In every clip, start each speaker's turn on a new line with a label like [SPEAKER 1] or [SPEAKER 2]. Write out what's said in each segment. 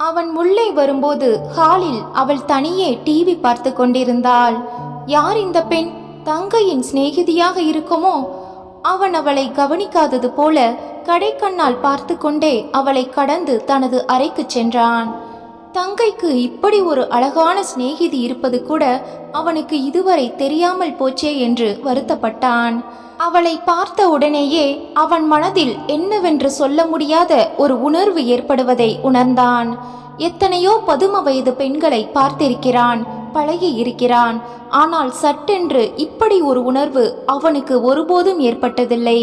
[SPEAKER 1] அவன் உள்ளே வரும்போது ஹாலில் அவள் தனியே டிவி பார்த்து கொண்டிருந்தாள். யார் இந்த பெண்? தங்கையின் சிநேகிதியாக இருக்குமோ? அவன் அவளை கவனிக்காதது போல கடைக்கண்ணால் பார்த்து கொண்டே அவளை கடந்து தனது அறைக்கு சென்றான். தங்கைக்கு இப்படி ஒரு அழகான சிநேகிதி இருப்பது கூட அவனுக்கு இதுவரை தெரியாமல் போச்சே என்று வருத்தப்பட்டான். அவளை பார்த்த உடனேயே அவன் மனதில் என்னவென்று சொல்ல முடியாத ஒரு உணர்வு ஏற்படுவதை உணர்ந்தான். எத்தனையோ பதும வயது பெண்களை பார்த்திருக்கிறான் பழகி இருக்கிறான். ஆனால் சட்டென்று இப்படி ஒரு உணர்வு அவனுக்கு ஒருபோதும் ஏற்பட்டதில்லை.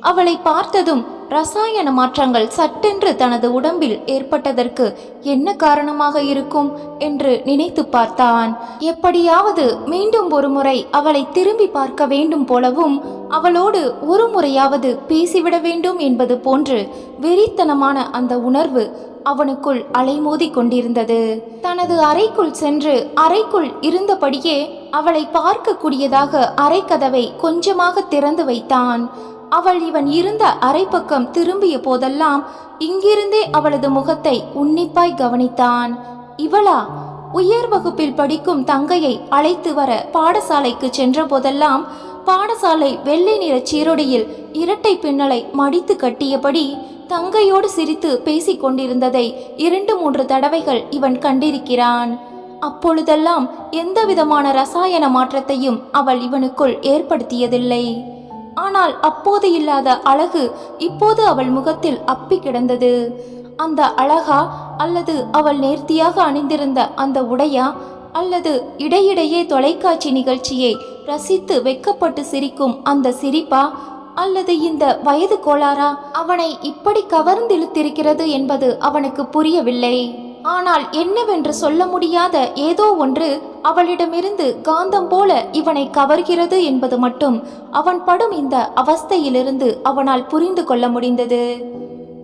[SPEAKER 1] அவளை பார்த்ததும் ரசாயன மாற்றங்கள் சட்டென்று தனது உடம்பில் ஏற்பட்டதற்கு என்ன காரணமாக இருக்கும் என்று நினைத்து பார்த்தான். எப்படியாவது மீண்டும் ஒரு முறை அவளை திரும்பி பார்க்க வேண்டும் போலவும் அவளோடு ஒரு முறையாவது பேசிவிட வேண்டும் என்பது போன்று வெறித்தனமான அந்த உணர்வு அவனுக்குள் அலைமோதி கொண்டிருந்தது. தனது அறைக்குள் சென்று அறைக்குள் இருந்தபடியே அவளை பார்க்கக்கூடியதாக அறைக்கதவை கொஞ்சமாக திறந்து வைத்தான். அவள் இவன் இருந்த அறைப்பக்கம் திரும்பிய போதெல்லாம் இங்கிருந்தே அவளது முகத்தை உன்னிப்பாய் கவனித்தான். இவளா? உயர் வகுப்பில் படிக்கும் தங்கையை அழைத்து வர பாடசாலைக்கு சென்ற போதெல்லாம் பாடசாலை வெள்ளை நிற சீருடையில் இரட்டை பின்னலை மடித்து கட்டியபடி தங்கையோடு சிரித்து பேசிக் கொண்டிருந்ததை இரண்டு மூன்று தடவைகள் இவன் கண்டிருக்கிறான். அப்பொழுதெல்லாம் எந்தவிதமான ரசாயன மாற்றத்தையும் அவள் இவனுக்குள் ஏற்படுத்தியதில்லை. ஆனால் அப்போது இல்லாத அழகு இப்போது அவள் முகத்தில் அப்பி கிடந்தது. அந்த அழகா அல்லது அவள் நேர்த்தியாக அணிந்திருந்த அந்த உடையா அல்லது இடையிடையே தொலைக்காட்சி நிகழ்ச்சியை ரசித்து வெக்கப்பட்டு சிரிக்கும் அந்த சிரிப்பா அல்லது இந்த வயது கோளாறா? அவனை இப்படி கவர்ந்திழுத்திருக்கிறது என்பது அவனுக்கு புரியவில்லை. ஆனால் என்னவென்று சொல்ல முடியாத ஏதோ ஒன்று அவளிடமிருந்து காந்தம் போல இவனை கவர்கிறது என்பது மட்டும் அவன் படும் இந்த அவஸ்தையிலிருந்து அவனால் புரிந்து கொள்ள முடிந்தது.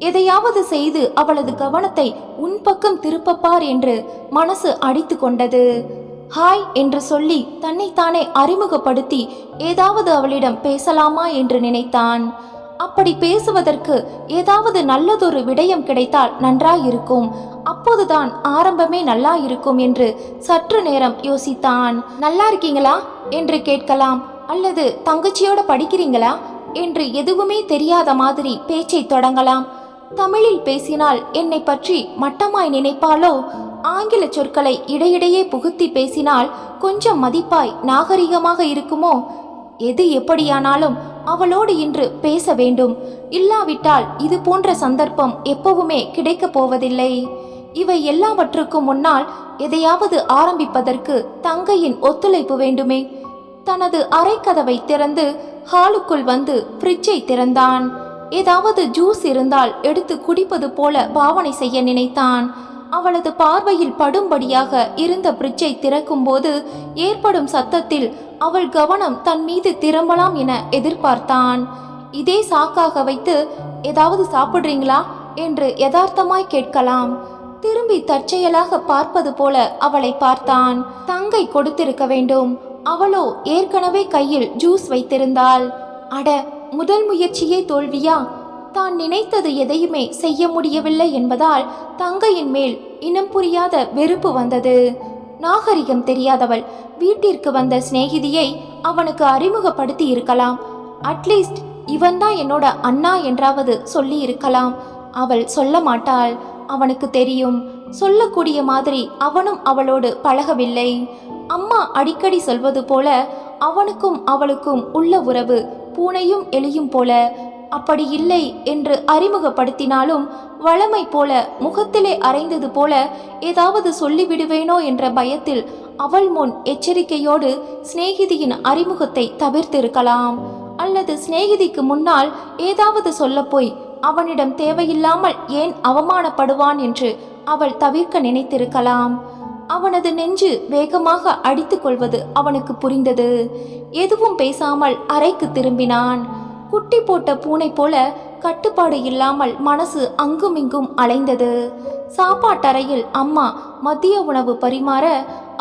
[SPEAKER 1] எதையாவது செய்து அவளது கவனத்தை உன் பக்கம் திருப்பப்பார் என்று மனசு அடித்து கொண்டது. ஹாய் என்று சொல்லி தன்னைத்தானே அறிமுகப்படுத்தி ஏதாவது அவளிடம் பேசலாமா என்று நினைத்தான். அப்படி பேசுவதற்கு ஏதாவது நல்லதொரு விடயம் கிடைத்தால் நன்றாயிருக்கும். அப்போதுதான் ஆரம்பமே நல்லா இருக்கும் என்று சற்று நேரம் யோசித்தான். நல்லா இருக்கீங்களா என்று கேட்கலாம். அல்லது தங்கச்சியோட படிக்கிறீங்களா? என்று எதுவுமே தெரியாத மாதிரி பேச்சை தொடங்கலாம். தமிழில் பேசினால் என்னை பற்றி மட்டமாய் நினைப்பாளோ? ஆங்கில சொற்களை இடையிடையே புகுத்தி பேசினால் கொஞ்சம் மதிப்பாய் நாகரிகமாக இருக்குமோ? எது எப்படியானாலும் அவளோடு இன்று பேச வேண்டும். இல்லாவிட்டால் இது போன்ற சந்தர்ப்பம் எப்பவுமே கிடைக்கப் போவதில்லை. இவை எல்லாவற்றுக்கும் முன்னால் எதையாவது ஆரம்பிப்பதற்கு தங்கையின் ஒத்துழைப்பு வேண்டுமே. தனது அரைக்கதவை திறந்து ஹாலுக்குள் வந்து ஃப்ரிட்ஜை திறந்தான். ஏதாவது ஜூஸ் இருந்தால் எடுத்து குடிப்பது போல பாவனை செய்ய நினைத்தான். அவளது பார்வையில் படும்படியாக இருந்த பிரிட்ஜை திறக்கும்போது ஏற்படும் சத்தத்தில் அவள் கவனம் தன் மீது திரும்பலாம் என எதிர்பார்த்தான். இதே சாக்காக வைத்து ஏதாவது சாப்பிடுறீங்களா? என்று யதார்த்தமாய் கேட்கலாம். திரும்பி தற்செயலாக பார்ப்பது போல அவளை பார்த்தான். தங்கை கொடுத்திருக்க வேண்டும். அவளோ ஏற்கனவே கையில் ஜூஸ் வைத்திருந்தாள். அட முதல் முயற்சியே தோல்வியா? தான் நினைத்தது எதையுமே செய்ய முடியவில்லை என்பதால் தங்கையின் மேல் இனம் புரியாத வெறுப்பு வந்தது. நாகரிகம் தெரியாதவள். வீட்டிற்கு வந்த சிநேகிதியை அவனுக்கு அறிமுகப்படுத்தி இருக்கலாம். அட்லீஸ்ட் இவன்தான் என்னோட அண்ணா என்றாவது சொல்லி இருக்கலாம். அவள் சொல்ல மாட்டாள். அவனுக்கு தெரியும். சொல்லக்கூடிய மாதிரி அவனும் அவளோடு பழகவில்லை. அம்மா அடிக்கடி சொல்வது போல அவனுக்கும் அவளுக்கும் உள்ள உறவு பூனையும் எலியும் போல அப்படி இல்லை என்று அறிமுகப்படுத்தினாலும் வளமை போல முகத்திலே அரைந்தது போல ஏதாவது சொல்லிவிடுவேனோ என்ற பயத்தில் அவள் முன் எச்சரிக்கையோடு சிநேகிதியின் அறிமுகத்தை தவிர்த்திருக்கலாம். அல்லது சிநேகிதிக்கு முன்னால் ஏதாவது சொல்லப்போய் அவனிடம் தேவையில்லாமல் ஏன் அவமானப்படுவான் என்று அவள் தவிர்க்க நினைத்திருக்கலாம். அவனது நெஞ்சு வேகமாக அடித்துக் கொள்வது அவனுக்கு புரிந்தது. எதுவும் பேசாமல் அறைக்கு திரும்பினான். குட்டி போட்ட பூனை போல கட்டுப்பாடு இல்லாமல் மனசு அங்குமிங்கும் அலைந்தது. சாப்பாட்டறையில் அம்மா மதிய உணவு பரிமாற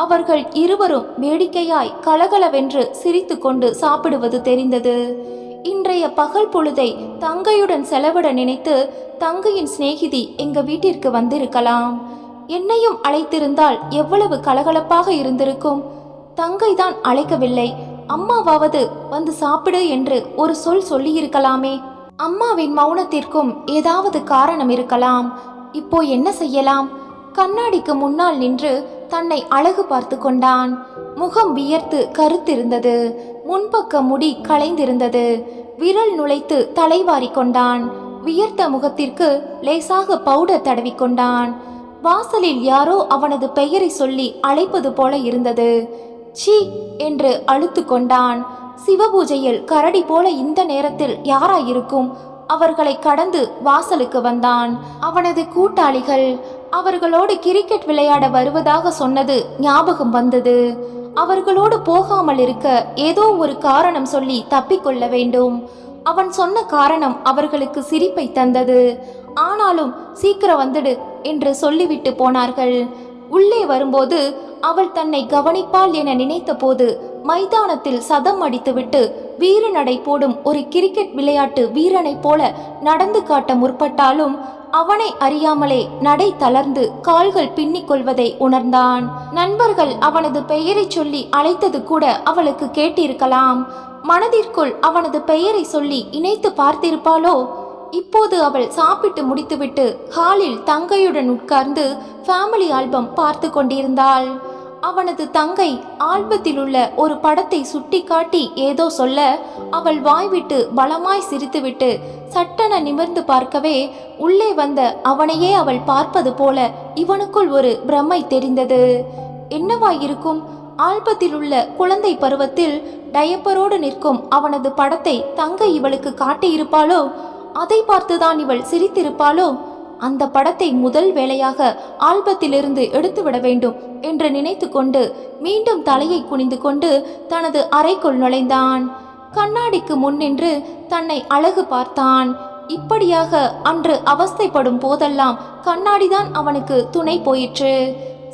[SPEAKER 1] அவர்கள் இருவரும் வேடிக்கையாய் கலகலவென்று சிரித்துக்கொண்டு சாப்பிடுவது தெரிந்தது. இன்றைய பகல் பொழுதை தங்கையுடன் செலவிட நினைத்து தங்கையின் சிநேகிதி எங்க வீட்டிற்கு வந்திருக்கலாம். என்னையும் அழைத்திருந்தால் எவ்வளவு கலகலப்பாக இருந்திருக்கும். தங்கை தான் அழைக்கவில்லை. அம்மாவாவது வந்து சாப்பிடு என்று ஒரு சொல் சொல்லியிருக்கலாமே. அம்மாவின் மௌனத்திற்கும் ஏதாவது காரணம் இருக்கலாம். இப்போ என்ன செய்யலாம்? கண்ணாடிக்கு முன்னால் நின்று தன்னை அழகு பார்த்து கொண்டான். முகம் வியர்த்து கருத்திருந்தது. முன்பக்க முடி களைந்திருந்தது. விரல் நுழைத்து தலைவாரி கொண்டான். வியர்த்த முகத்திற்கு லேசாக பவுடர் தடவி கொண்டான். வாசலில் யாரோ அவனது பெயரை சொல்லி அழைப்பது போல இருந்தது. சீ என்று அழுத்து கொண்டான். சிவபூஜையில் கரடி போல இந்த நேரத்தில் யாராயிருக்கும்? அவர்களை கடந்து வாசலுக்கு வந்தான். அவனது கூட்டாளிகள் அவர்களோடு கிரிக்கெட் விளையாட வருவதாக சொன்னது ஞாபகம் வந்தது. அவர்களோடு போகாமல் இருக்க ஏதோ ஒரு காரணம் சொல்லி தப்பிக்கொள்ள வேண்டும். அவன் சொன்ன காரணம் அவர்களுக்கு சிரிப்பை தந்தது. ஆனாலும் சீக்கிரம் வந்துடு என்று சொல்லிவிட்டு போனார்கள். உள்ளே வரும்போது அவள் தன்னை கவனிப்பாள் என நினைத்தபோது மைதானத்தில் சதம் அடித்துவிட்டு வீர நடை போடும் ஒரு கிரிக்கெட் விளையாட்டு வீரனைப் போல நடந்து காட்ட முற்பட்டாலும் அவனை அறியாமலே நடை தளர்ந்து கால்கள் பின்னிக் கொள்வதை உணர்ந்தான். நண்பர்கள் அவனது பெயரைச் சொல்லி அழைத்தது கூட அவளுக்கு கேட்டிருக்கலாம். மனதிற்குள் அவனது பெயரை சொல்லி இணைத்து பார்த்திருப்பாளோ? இப்போது அவள் சாப்பிட்டு முடித்துவிட்டு ஹாலில் தங்கையுடன் உட்கார்ந்து ஃபேமிலி ஆல்பம் பார்த்து கொண்டிருந்தாள். அவனது தங்கை ஆல்பத்தில் உள்ள ஒரு படத்தை சுட்டிக்காட்டி ஏதோ சொல்ல அவள் வாய்விட்டு பலமாய் சிரித்துவிட்டு சட்டென நிமிர்ந்து பார்க்கவே உள்ளே வந்த அவனையே அவள் பார்ப்பது போல இவனுக்குள் ஒரு பிரமை தெரிந்தது. என்னவாயிருக்கும்? ஆல்பத்தில் உள்ள குழந்தை பருவத்தில் டயப்பரோடு நிற்கும் அவனது படத்தை தங்கை இவளுக்கு காட்டியிருப்பாளோ? அதை பார்த்துதான் இவள் சிரித்திருப்பாளோ? அந்த படத்தை முதல் வேளையாக ஆல்பத்திலிருந்து எடுத்துவிட வேண்டும் என்று நினைத்து கொண்டு மீண்டும் தலையை குனிந்து கொண்டு தனது அறைக்குள் நுழைந்தான். கண்ணாடிக்கு முன் நின்று தன்னை அழகு பார்த்தான். இப்படியாக அன்று அவஸ்தைப்படும் போதெல்லாம் கண்ணாடிதான் அவனுக்கு துணை போயிற்று.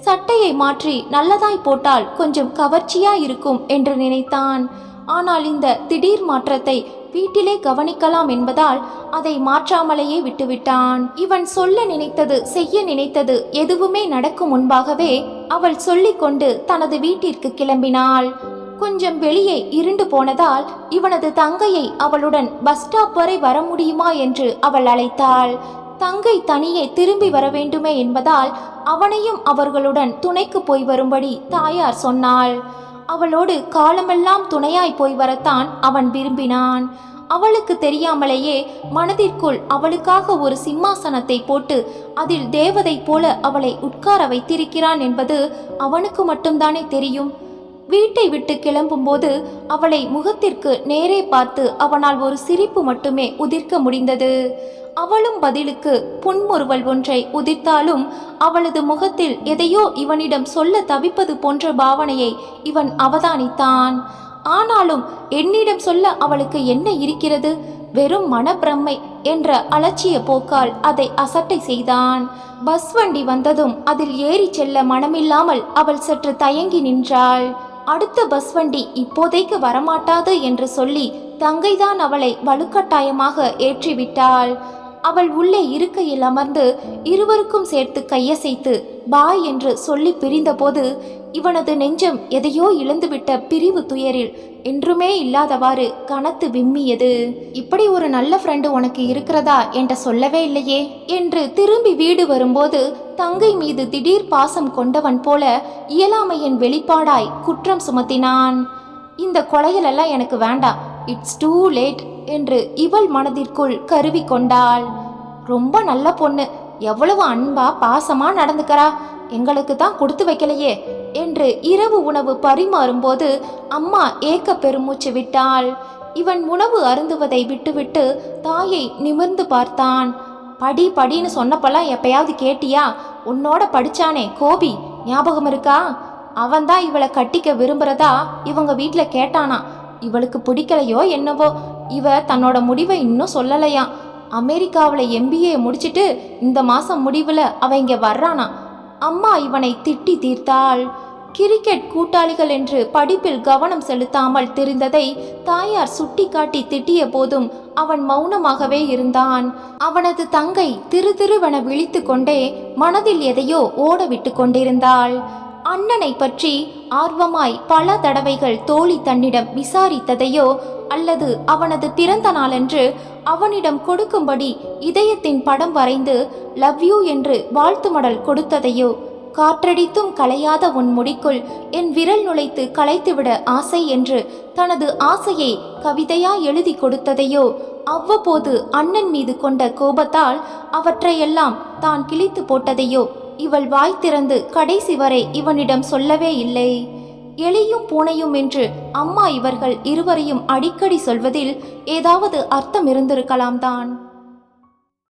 [SPEAKER 1] சட்டையை மாற்றி நல்லதாய் போட்டால் கொஞ்சம் கவர்ச்சியா இருக்கும் என்று நினைத்தான். ஆனால் இந்த திடீர் மாற்றத்தை வீட்டிலே கவனிக்கலாம் என்பதால் அதை மாற்றாமலேயே விட்டுவிட்டான். இவன் சொல்ல நினைத்தது செய்ய நினைத்தது எதுவுமே நடக்கும் முன்பாகவே அவள் சொல்லிக்கொண்டு தனது வீட்டிற்கு கிளம்பினாள். கொஞ்சம் வெளியே இருண்டு போனதால் இவனது தங்கையை அவளுடன் பஸ் ஸ்டாப் வரை வர முடியுமா என்று அவள் அழைத்தாள். தங்கை தனியே திரும்பி வர வேண்டுமே என்பதால் அவனையும் அவர்களுடன் துணைக்கு போய் வரும்படி தாயார் சொன்னாள். அவளோடு காலமெல்லாம் துணையாய் போய் வரத்தான் அவன் விரும்பினான். அவளுக்கு தெரியாமலேயே மனதிற்குள் அவளுக்காக ஒரு சிம்மாசனத்தை போட்டு அதில் தேவதை போல அவளை உட்கார வைத்திருக்கிறான் என்பது அவனுக்கு மட்டும்தானே தெரியும். வீட்டை விட்டு கிளம்பும்போது அவளை முகத்திற்கு நேரே பார்த்து அவனால் ஒரு சிரிப்பு மட்டுமே உதிர்க்க முடிந்தது. அவளும் பதிலுக்கு புன்முறுவல் ஒன்றை உதிர்த்தாலும் அவளது முகத்தில் எதையோ இவனிடம் சொல்ல தவிப்பது போன்ற பாவனையை இவன் அவதானித்தான். ஆனாலும் என்னிடம் சொல்ல அவளுக்கு என்ன இருக்கிறது? வெறும் மனப்பிரமை என்ற அலட்சிய போக்கால் அதை அசட்டை செய்தான். பஸ் வண்டி வந்ததும் அதில் ஏறி செல்ல மனமில்லாமல் அவள் சற்று தயங்கி நின்றாள். அடுத்த பஸ் வண்டி இப்போதைக்கு வரமாட்டாது என்று சொல்லி தங்கைதான் அவளை வலுக்கட்டாயமாக ஏற்றிவிட்டாள். அவள் உள்ளே இருக்கையில் அமர்ந்து இருவருக்கும் சேர்த்து கையசைத்து பாய் என்று சொல்லி பிரிந்தபோது இவனது நெஞ்சம் எதையோ இழந்துவிட்ட பிரிவு துயரில் என்றுமே இல்லாதவாறு கனத்து விம்மியது. இப்படி ஒரு நல்ல ஃப்ரெண்டு உனக்கு இருக்கிறதா என்ற சொல்லவே இல்லையே என்று திரும்பி வீடு வரும்போது தங்கை மீது திடீர் பாசம் கொண்டவன் போல இயலாமையின் வெளிப்பாடாய் குற்றம் சுமத்தினான். இந்த கொலையிலெல்லாம் எனக்கு வேண்டாம் இட்ஸ் டூ லேட் என்று இவள் மனதிற்குள் கருவி கொண்டாள். ரொம்ப நல்ல பொண்ணு எவ்வளவு அன்பா பாசமா நடந்துக்கிறா எங்களுக்கு தான் கொடுத்து வைக்கலையே என்று இரவு உணவு பரிமாறும்போது அம்மா ஏக்க பெருமூச்சு விட்டாள். இவன் உணவு அருந்துவதை விட்டுவிட்டு தாயை நிமிர்ந்து பார்த்தான். படி படின்னு சொன்னப்பெல்லாம் எப்பயாவது கேட்டியா? உன்னோட படிச்சானே கோபி. ஞாபகம் இருக்கா? அவன்தான் இவளை கட்டிக்க விரும்புறதா? இவங்க வீட்டில் கேட்டானா? இவளுக்கு பிடிக்கலையோ என்னவோ? இவ தன்னோட முடிவை இன்னும் சொல்லலையாம் அமெரிக்காவில் எம்பிஏ முடிச்சிட்டு இந்த மாதம் முடிவில் அவ இங்கே வர்றானா? அம்மா இவனை திட்டி தீர்த்தாள். கிரிக்கெட் கூட்டாளிகள் என்று படிப்பில் கவனம் செலுத்தாமல் தெரிந்ததை தாயார் சுட்டிக்காட்டி திட்டிய போதும் அவன் மௌனமாகவே இருந்தான். அவனது தங்கை திரு திருவென விழித்து கொண்டே மனதில் எதையோ ஓடவிட்டு கொண்டிருந்தாள். அண்ணனை பற்றி ஆர்வமாய் பல தடவைகள் தோழி தன்னிடம் விசாரித்ததையோ அல்லது அவனது பிறந்த நாளன்று அவனிடம் கொடுக்கும்படி இதயத்தின் படம் வரைந்து லவ் யூ என்று வாழ்த்து மடல் கொடுத்ததையோ காற்றடித்தும் கலையாத உன் முடிக்குள் என் விரல் நுழைத்து கலைத்துவிட ஆசை என்று தனது ஆசையை கவிதையா எழுதி கொடுத்ததையோ அவ்வப்போது அண்ணன் மீது கொண்ட கோபத்தால் அவற்றையெல்லாம் தான் கிழித்து போட்டதையோ இவள் வாய் திறந்து கடைசி வரை இவனிடம் சொல்லவே இல்லை. எலியும் பூனையும் என்று அம்மா இவர்கள் இருவரையும் அடிக்கடி சொல்வதில் ஏதாவது அர்த்தம் இருந்திருக்கலாம் தான்.